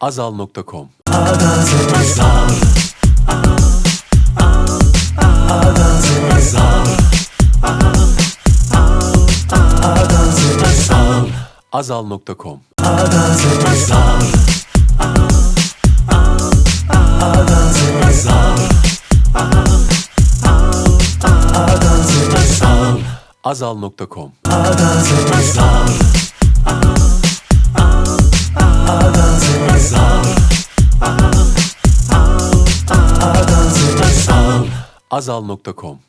Azal.com Azal.com Azal.com Azal.com Azal.com